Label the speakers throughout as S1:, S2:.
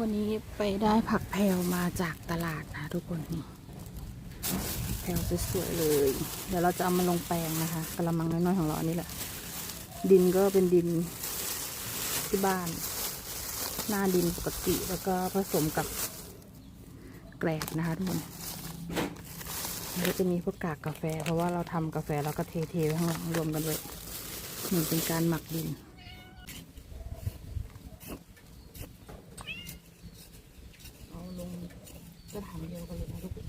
S1: วันนี้ไปได้ผักแพรวมาจากตลาดนะทุกคนนี่แพรวสวยๆเลย เดี๋ยวเราจะเอามาลงแปลงนะคะกระมังน้อยๆของเราอันนี้แหละ ดินก็เป็นดินที่บ้าน หน้าดินปกติแล้วก็ผสมกับแกลบนะคะทุกคนก็จะมีพวกกากกาแฟ เพราะว่าเราทำกาแฟแล้วก็เทๆไว้ข้างหลังรวมกันไว้เหมือนเป็นการหมักดิน เอาลง กระถามเดียวกันเลยนะทุกคน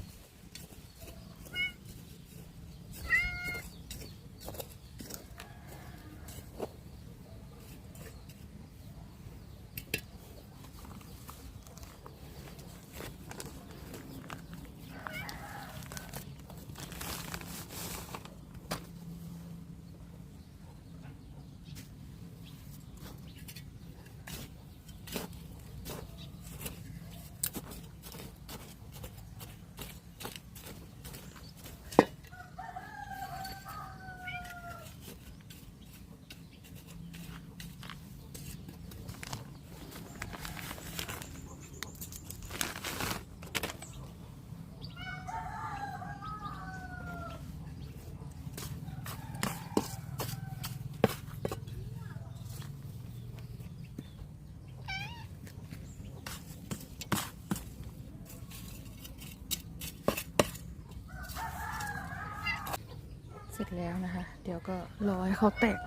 S1: สร็จแล้วนะคะ เดี๋ยวก็รอให้เขาแตก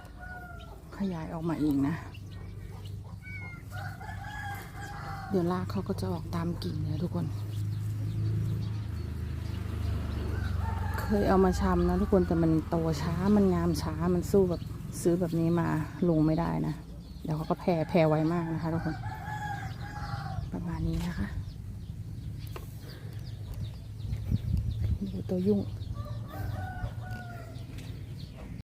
S1: ขยายออกมาเอีกนะ เดี๋ยวรากเขาก็จะออกตามกิ่งนะทุกคน เคยเอามาชำนะทุกคนแต่มันโตช้ามันงามช้ามันสู้แบบซื้อแบบนี้มาลงไม่ได้นะ เดี๋ยวเขาก็แผ่แผ่ไวมากนะคะทุกคน ประมาณนี้นะคะดูตัวยุ่ง